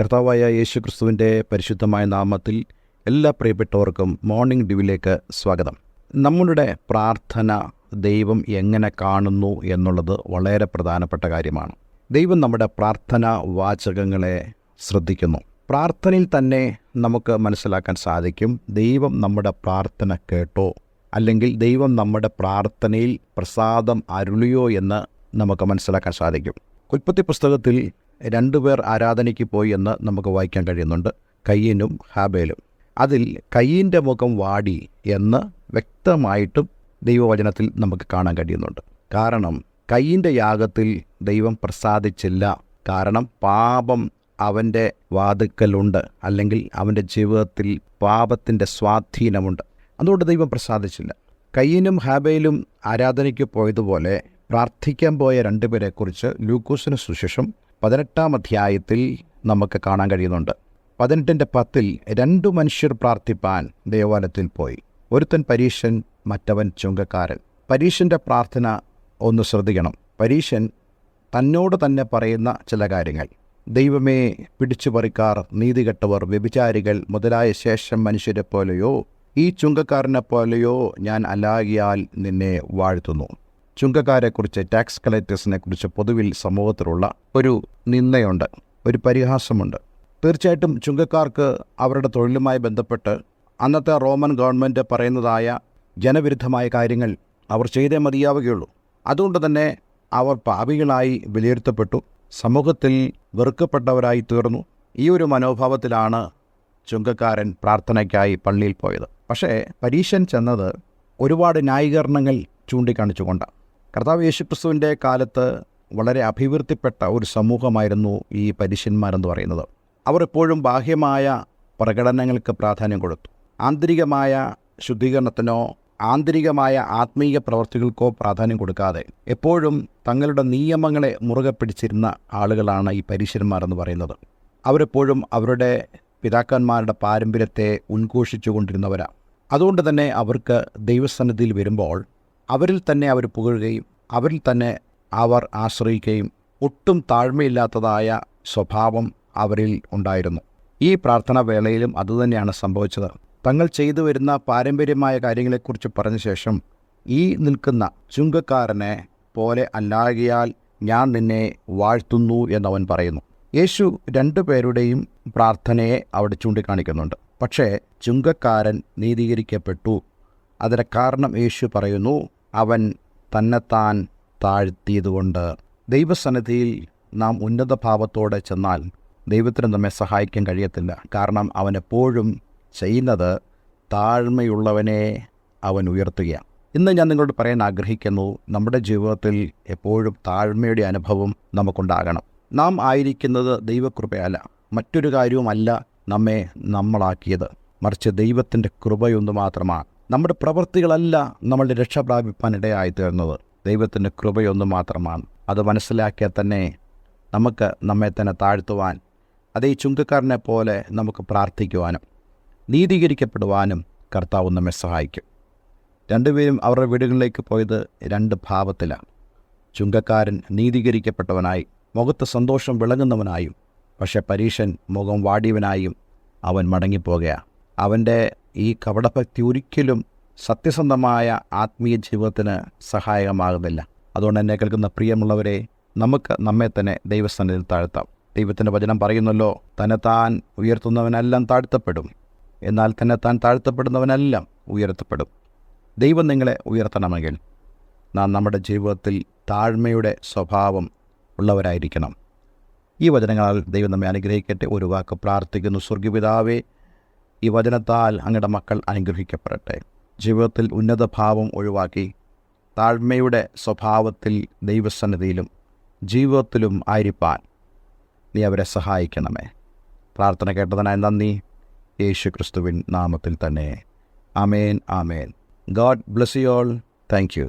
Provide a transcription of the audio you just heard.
കർത്താവായ യേശു ക്രിസ്തുവിന്റെ പരിശുദ്ധമായ നാമത്തിൽ എല്ലാ പ്രിയപ്പെട്ടവർക്കും മോർണിംഗ് ഡ്യൂവിലേക്ക് സ്വാഗതം. നമ്മളുടെ പ്രാർത്ഥന ദൈവം എങ്ങനെ കാണുന്നു എന്നുള്ളത് വളരെ പ്രധാനപ്പെട്ട കാര്യമാണ്. ദൈവം നമ്മുടെ പ്രാർത്ഥന വാചകങ്ങളെ ശ്രദ്ധിക്കുന്നു. പ്രാർത്ഥനയിൽ തന്നെ നമുക്ക് മനസ്സിലാക്കാൻ സാധിക്കും ദൈവം നമ്മുടെ പ്രാർത്ഥന കേട്ടോ? അല്ലെങ്കിൽ ദൈവം നമ്മുടെ പ്രാർത്ഥനയിൽ പ്രസാദം അരുളിയോ എന്ന് നമുക്ക് മനസ്സിലാക്കാൻ സാധിക്കും. ഉൽപ്പത്തി പുസ്തകത്തിൽ രണ്ടുപേർ ആരാധനയ്ക്ക് പോയി എന്ന് നമുക്ക് വായിക്കാൻ കഴിയുന്നുണ്ട്. കയ്യനും ഹാബേലും. അതിൽ കയ്യന്റെ മുഖം വാടി എന്ന് വ്യക്തമായിട്ടും ദൈവവചനത്തിൽ നമുക്ക് കാണാൻ കഴിയുന്നുണ്ട്. കാരണം കയ്യന്റെ യാഗത്തിൽ ദൈവം പ്രസാദിച്ചില്ല. കാരണം പാപം അവന്റെ വാതുക്കലുണ്ട്. അല്ലെങ്കിൽ അവന്റെ ജീവിതത്തിൽ പാപത്തിന്റെ സ്വാധീനമുണ്ട്. അതുകൊണ്ട് ദൈവം പ്രസാദിച്ചില്ല. കയ്യനും ഹാബയിലും ആരാധനയ്ക്ക് പോയതുപോലെ പ്രാർത്ഥിക്കാൻ പോയ രണ്ടുപേരെക്കുറിച്ച് ലൂക്കോസിന് സുശേഷം പതിനെട്ടാം അധ്യായത്തിൽ നമുക്ക് കാണാൻ കഴിയുന്നുണ്ട്. പതിനെട്ടിന്റെ പത്തിൽ രണ്ടു മനുഷ്യർ പ്രാർത്ഥിപ്പാൻ ദേവാലയത്തിൽ പോയി. ഒരുത്തൻ പരീശൻ മറ്റവൻ ചുങ്കക്കാരൻ. പരീശന്റെ പ്രാർത്ഥന ഒന്ന് ശ്രദ്ധിക്കണം. പരീശൻ തന്നോട് തന്നെ പറയുന്ന ചില കാര്യങ്ങൾ. ദൈവമേ പിടിച്ചുപറിക്കാർ നീതികെട്ടവർ വ്യഭിചാരികൾ മുതലായ ശേഷം മനുഷ്യരെ പോലെയോ ഈ ചുങ്കക്കാരനെ പോലെയോ ഞാൻ അലാകിയാൽ നിന്നെ വാഴ്ത്തുന്നു. ചുങ്കക്കാരെക്കുറിച്ച് ടാക്സ് കളക്ടേഴ്സിനെ കുറിച്ച് പൊതുവിൽ സമൂഹത്തിലുള്ള ഒരു നിന്ദയുണ്ട് ഒരു പരിഹാസമുണ്ട്. തീർച്ചയായിട്ടും ചുങ്കക്കാർക്ക് അവരുടെ തൊഴിലുമായി ബന്ധപ്പെട്ട് അന്നത്തെ റോമൻ ഗവൺമെന്റ് പറയുന്നതായ ജനവിരുദ്ധമായ കാര്യങ്ങൾ അവർ ചെയ്തേ മതിയാവുകയുള്ളൂ. അതുകൊണ്ട് തന്നെ അവർ പാപികളായി വിലയിരുത്തപ്പെട്ടു സമൂഹത്തിൽ വെറുക്കപ്പെട്ടവരായി തീർന്നു. ഈ ഒരു മനോഭാവത്തിലാണ് ചുങ്കക്കാരൻ പ്രാർത്ഥനയ്ക്കായി പള്ളിയിൽ പോയത്. പക്ഷേ പരീശൻ ചെന്നത് ഒരുപാട് ന്യായീകരണങ്ങൾ ചൂണ്ടിക്കാണിച്ചുകൊണ്ടാണ് കർത്താവ് യേശുക്രിസ്തുവിന്റെ കാലത്ത് വളരെ അഭിവൃദ്ധിപ്പെട്ട ഒരു സമൂഹമായിരുന്നു ഈ പരീശന്മാരെന്ന് പറയുന്നത്. അവർ എപ്പോഴും ബാഹ്യമായ പ്രകടനങ്ങൾക്ക് പ്രാധാന്യം കൊടുത്തു. ആന്തരികമായ ശുദ്ധീകരണത്തിനോ ആന്തരികമായ ആത്മീയ പ്രവർത്തികൾക്കോ പ്രാധാന്യം കൊടുക്കാതെ എപ്പോഴും തങ്ങളുടെ നിയമങ്ങളെ മുറുകെ പിടിച്ചിരുന്ന ആളുകളാണ് ഈ പരീശന്മാരെന്ന് പറയുന്നത്. അവരെപ്പോഴും അവരുടെ പിതാക്കന്മാരുടെ പാരമ്പര്യത്തെ ഉൻഘോഷിച്ചു കൊണ്ടിരുന്നവരാണ് അതുകൊണ്ട് തന്നെ അവർക്ക് ദൈവസന്നിധിയിൽ വരുമ്പോൾ അവരിൽ തന്നെ അവർ പുകഴുകയും അവരിൽ തന്നെ അവർ ആശ്രയിക്കുകയും ഒട്ടും താഴ്മയില്ലാത്തതായ സ്വഭാവം അവരിൽ ഉണ്ടായിരുന്നു. ഈ പ്രാർത്ഥനാ വേളയിലും അതുതന്നെയാണ് സംഭവിച്ചത്. തങ്ങൾ ചെയ്തു വരുന്ന പാരമ്പര്യമായ കാര്യങ്ങളെക്കുറിച്ച് പറഞ്ഞ ശേഷം ഈ നിൽക്കുന്ന ചുങ്കക്കാരനെ പോലെ അല്ലാകിയാൽ ഞാൻ നിന്നെ വാഴ്ത്തുന്നു എന്നവൻ പറയുന്നു. യേശു രണ്ടു പേരുടെയും പ്രാർത്ഥനയെ അവിടെ ചൂണ്ടിക്കാണിക്കുന്നുണ്ട്. പക്ഷേ ചുങ്കക്കാരൻ നീതീകരിക്കപ്പെട്ടു. അതിന് കാരണം യേശു പറയുന്നു അവൻ തന്നെത്താൻ താഴ്ത്തിയതുകൊണ്ട് ദൈവസന്നിധിയിൽ നാം ഉന്നത ഭാവത്തോടെ ചെന്നാൽ ദൈവത്തിന് നമ്മെ സഹായിക്കാൻ കഴിയത്തില്ല. കാരണം അവൻ എപ്പോഴും ചെയ്യുന്നത് താഴ്മയുള്ളവനെ അവൻ ഉയർത്തുകയാണ് ഇന്ന് ഞാൻ നിങ്ങളോട് പറയാൻ ആഗ്രഹിക്കുന്നു നമ്മുടെ ജീവിതത്തിൽ എപ്പോഴും താഴ്മയുടെ അനുഭവം നമുക്കുണ്ടാകണം. നാം ആയിരിക്കുന്നത് ദൈവകൃപയല്ല മറ്റൊരു കാര്യവുമല്ല നമ്മെ നമ്മളാക്കിയത്. മറിച്ച് ദൈവത്തിന്റെ കൃപയൊന്നു മാത്രമാണ് നമ്മുടെ പ്രവൃത്തികളല്ല നമ്മളുടെ രക്ഷ പ്രാപിപ്പാനിടയായി തീർന്നത് ദൈവത്തിന്റെ കൃപയൊന്നു മാത്രമാണ്. അത് മനസ്സിലാക്കിയാൽ തന്നെ നമുക്ക് നമ്മെ തന്നെ താഴ്ത്തുവാൻ അതേ ചുങ്കക്കാരനെ പോലെ നമുക്ക് പ്രാർത്ഥിക്കുവാനും നീതീകരിക്കപ്പെടുവാനും കർത്താവ് നമ്മെ സഹായിക്കും. രണ്ടുപേരും അവരുടെ വീടുകളിലേക്ക് പോയത് രണ്ട് ഭാവത്തിലാണ്. ചുങ്കക്കാരൻ നീതീകരിക്കപ്പെട്ടവനായി മുഖത്ത് സന്തോഷം വിളങ്ങുന്നവനായും പക്ഷെ പരീശൻ മുഖം വാടിയവനായും അവൻ മടങ്ങിപ്പോകുകയാണ് അവന്റെ ഈ കപടഭക്തി ഒരിക്കലും സത്യസന്ധമായ ആത്മീയ ജീവിതത്തിന് സഹായകമാകുന്നില്ല. അതുകൊണ്ട് എന്നെ കേൾക്കുന്ന പ്രിയമുള്ളവരെ നമുക്ക് നമ്മെ തന്നെ ദൈവസ്ഥാനത്തിൽ താഴ്ത്താം. ദൈവത്തിന്റെ വചനം പറയുന്നല്ലോ തന്നെത്താൻ ഉയർത്തുന്നവനെല്ലാം താഴ്ത്തപ്പെടും. എന്നാൽ തന്നെത്താൻ താഴ്ത്തപ്പെടുന്നവനെല്ലാം ഉയർത്തപ്പെടും. ദൈവം നിങ്ങളെ ഉയർത്തണമെങ്കിൽ നാം നമ്മുടെ ജീവിതത്തിൽ താഴ്മയുടെ സ്വഭാവം ഉള്ളവരായിരിക്കണം. ഈ വചനങ്ങളാൽ ദൈവം നമ്മെ അനുഗ്രഹിക്കട്ടെ. ഒരു വാക്ക് പ്രാർത്ഥിക്കുന്നു. സ്വർഗപിതാവേ ഈ വചനത്താൽ അങ്ങയുടെ മക്കൾ അനുഗ്രഹിക്കപ്പെടട്ടെ. ജീവിതത്തിൽ ഉന്നത ഭാവം ഒഴിവാക്കി താഴ്മയുടെ സ്വഭാവത്തിൽ ദൈവസന്നിധിയിലും ജീവിതത്തിലും ആയിരിപ്പാൻ നീ അവരെ സഹായിക്കണമേ. പ്രാർത്ഥന കേട്ടതിനായി നന്ദി. യേശു ക്രിസ്തുവിൻ നാമത്തിൽ തന്നെ. Amen amen. God bless you all. Thank you.